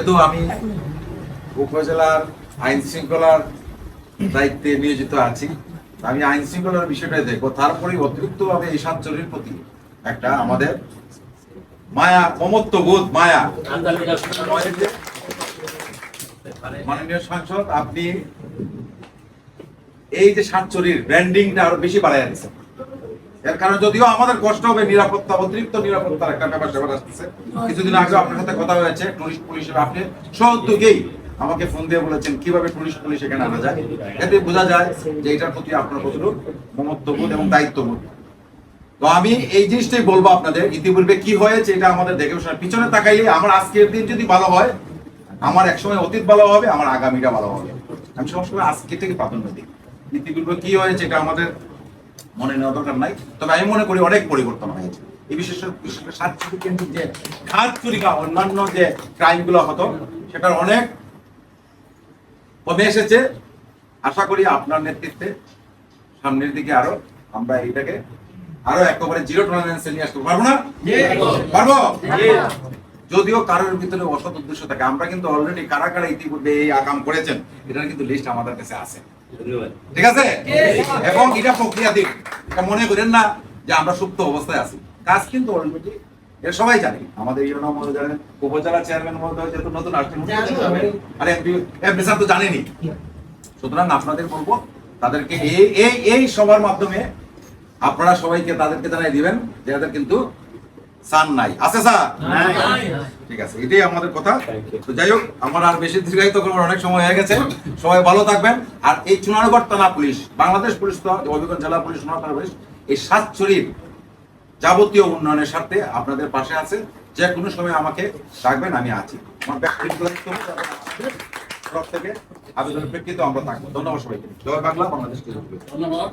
যেহেতু আমি উপজেলার আইন শৃঙ্খলার দায়িত্বে নিয়োজিত আছি, আমি আইন শৃঙ্খলার বিষয়টাই দেখব। তারপরে অতিরিক্ত ভাবে এই সাতচল্লির প্রতি একটা আমাদের মায়া, মমত্ব বোধ, মায়া। মাননীয় সাংসদ, আপনি এই যে সাতচল্লির ব্র্যান্ডিংটা আরও বেশি বাড়াই আনছে এর কারণে যদিও আমাদের কষ্ট হবে নিরাপত্তা, অতিরিক্ত নিরাপত্তার একটা ব্যাপার স্যাপার আসতেছে। কিছুদিন আগে আপনার সাথে কথা হয়েছে, টুরিস্ট পুলিশ হিসেবে আপনি সহযোগেই আমাকে ফোন দিয়ে বলেছেন, কীভাবে টুরিস্ট পুলিশ এখানে আনা যায়? এতে বোঝা যায় যে এটার প্রতি আপনার কতটুকু মমত্ববোধ এবং দায়িত্ববোধ। তো আমি এই জিনিসটাই বলব আপনাদের, ইতিপূর্বে কি হয়েছে এটা আমাদের দেখে শোনা পিছনে তাকাইলে আমার আজকের দিন যদি ভালো হয়, আমার একসময় অতীত ভালো হবে, আমার আগামীটা ভালো হবে। আমি সবসময় আজকে থেকে প্রাধান্য দিই। ইতিপূর্বে কি হয়েছে এটা আমাদের মনে নেওয়া দরকার নাই। তবে আমি মনে করি অনেক পরিবর্তন হয়েছে। এই বিশেষ বিশেষ করে সাতচুরি কেন্দ্রিক যে খাত চুরিকা অন্যান্য যে ক্রাইমগুলো হতো সেটার অনেক কমে এসেছে। আশা করি আপনার নেতৃত্বে সামনের দিকে আরও আমরা এটাকে আরও একেবারে জিরো টলারেন্সে নিয়ে আসতে পারব না? পারব? যদিও কারোর ভিতরে অসৎ উদ্দেশ্য থাকে আমরা কিন্তু অলরেডি কারা কারা ইতিপূর্বে এই আকাম করেছেন এটার কিন্তু লিস্ট আমাদের কাছে আছে। ঠিক আছে? এবং এটা প্রক্রিয়াধীন। এটা মনে করেন না যে আমরা সুপ্ত অবস্থায় আছি। কাজ কিন্তু অলরেডি এটা সবাই জানে। আমাদের ইউনো মহোদয় জানেন উপজেলা চেয়ারম্যান মহোদয় যেহেতু নতুন আসছেন। আর এমপি এমপি স্যার তো জানেনি সুতরাং আপনাদের বলব তাদেরকে এই এই এই সবার মাধ্যমে আপনারা সবাইকে তাদেরকে জানাই দিবেন যে এদের কিন্তু সান নাই। আছে স্যার? ঠিক আছে এটাই আমাদের কথা। তো যাই হোক আমার আর বেশি দীর্ঘায়িত করবার অনেক সময় হয়ে গেছে। সবাই ভালো থাকবেন। আর এই চুনারগড় থানা পুলিশ বাংলাদেশ পুলিশ হবিগঞ্জ জেলা পুলিশ পুলিশ এই সাতচুরির যাবতীয় উন্নয়নের স্বার্থে আপনাদের পাশে আছে। যে কোনো সময় আমাকে ডাকবেন আমি আছি। আমার তরফ থেকে আবেদনের প্রেক্ষিতে আমরা থাকব। ধন্যবাদ সবাইকে। জয় বাংলা বাংলাদেশ ধন্যবাদ।